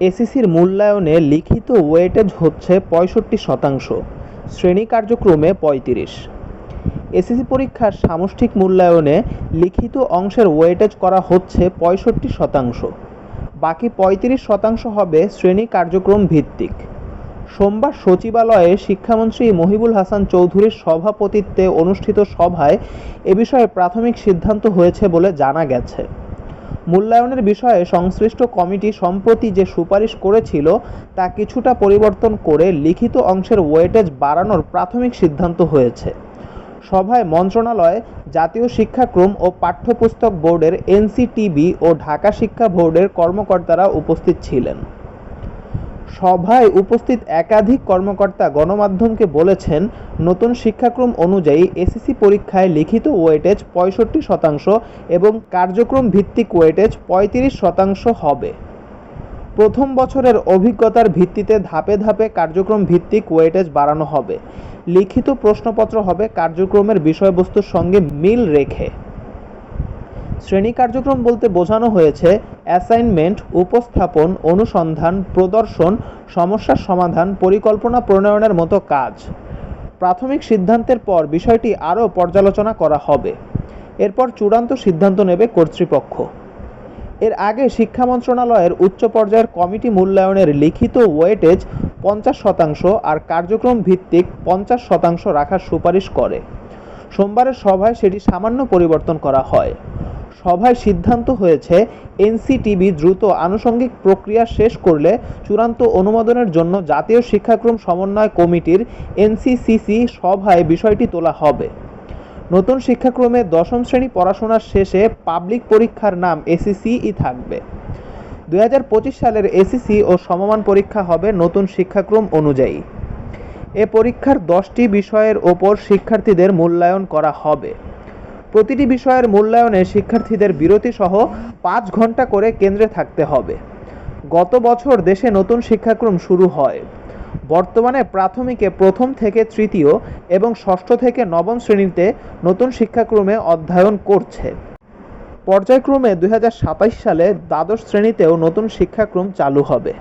এসএসসির মূল্যায়নে লিখিত ওয়েটেজ হচ্ছে পঁয়ষট্টি শতাংশ, শ্রেণি কার্যক্রমে পঁয়ত্রিশ। এসএসসি পরীক্ষার সামষ্টিক মূল্যায়নে লিখিত অংশের ওয়েটেজ করা হচ্ছে পঁয়ষট্টি শতাংশ, বাকি পঁয়ত্রিশ শতাংশ হবে শ্রেণি কার্যক্রম ভিত্তিক। সোমবার সচিবালয়ে শিক্ষামন্ত্রী মহিবুল হাসান চৌধুরীর সভাপতিত্বে অনুষ্ঠিত সভায় এ বিষয়ে প্রাথমিক সিদ্ধান্ত হয়েছে বলে জানা গেছে। মূল্যায়নের বিষয়ে সংশ্লিষ্ট কমিটি সম্প্রতি যে সুপারিশ করেছিল তা কিছুটা পরিবর্তন করে লিখিত অংশের ওয়েটেজ বাড়ানোর প্রাথমিক সিদ্ধান্ত হয়েছে। সভায় মন্ত্রণালয়, জাতীয় শিক্ষাক্রম ও পাঠ্যপুস্তক বোর্ডের এনসিটিবি ও ঢাকা শিক্ষা বোর্ডের কর্মকর্তারা উপস্থিত ছিলেন। সভায় উপস্থিত একাধিক কর্মকর্তা গণমাধ্যমকে বলেছেন, নতুন শিক্ষাক্রম অনুযায়ী এসএসসি পরীক্ষায় লিখিত ওয়েটেজ পঁয়ষট্টি শতাংশ এবং কার্যক্রম ভিত্তিক ওয়েটেজ পঁয়ত্রিশ শতাংশ হবে। প্রথম বছরের অভিজ্ঞতার ভিত্তিতে ধাপে ধাপে কার্যক্রম ভিত্তিক ওয়েটেজ বাড়ানো হবে। লিখিত প্রশ্নপত্র হবে কার্যক্রমের বিষয়বস্তুর সঙ্গে মিল রেখে। শ্রেণি কার্যক্রম বলতে বোঝানো হয়েছে অ্যাসাইনমেন্ট, উপস্থাপন, অনুসন্ধান, প্রদর্শন সমস্যার সমাধান, পরিকল্পনা প্রণয়নের মতো কাজ। প্রাথমিক সিদ্ধান্তের পর বিষয়টি আরও পর্যালোচনা করা হবে। এরপর চূড়ান্ত সিদ্ধান্ত নেবে কর্তৃপক্ষ। এর আগে শিক্ষা মন্ত্রণালয়ের উচ্চ পর্যায়ের কমিটি মূল্যায়নের লিখিত ওয়েটেজ পঞ্চাশ শতাংশ আর কার্যক্রম ভিত্তিক পঞ্চাশ শতাংশ রাখার সুপারিশ করে। সোমবারের সভায় সেটি সামান্য পরিবর্তন করা হয়। সভায় সিদ্ধান্ত হয়েছে, এনসিটিবি দ্রুত আনুষঙ্গিক প্রক্রিয়া শেষ করলে চূড়ান্ত অনুমোদনের জন্য জাতীয় শিক্ষাক্রম সমন্বয় কমিটির এনসিসিসি সভায় বিষয়টি তোলা হবে। নতুন শিক্ষাক্রমে দশম শ্রেণি পড়াশোনার শেষে পাবলিক পরীক্ষার নাম এসিসিই থাকবে। দু হাজার পঁচিশ সালের এসিসি ও সমমান পরীক্ষা হবে নতুন শিক্ষাক্রম অনুযায়ী। এ পরীক্ষার দশটি বিষয়ের ওপর শিক্ষার্থীদের মূল্যায়ন করা হবে। প্রতিটি বিষয়ের মূল্যায়নে শিক্ষার্থীদের বিরতি সহ পাঁচ ঘণ্টা করে কেন্দ্রে থাকতে হবে। গত বছর দেশে নতুন শিক্ষাক্রম শুরু হয়। বর্তমানে প্রাথমিকে প্রথম থেকে তৃতীয় এবং ষষ্ঠ থেকে নবম শ্রেণীতে নতুন শিক্ষাক্রমে অধ্যয়ন করছে। পর্যায়ক্রমে দুই সালে দ্বাদশ শ্রেণীতেও নতুন শিক্ষাক্রম চালু হবে।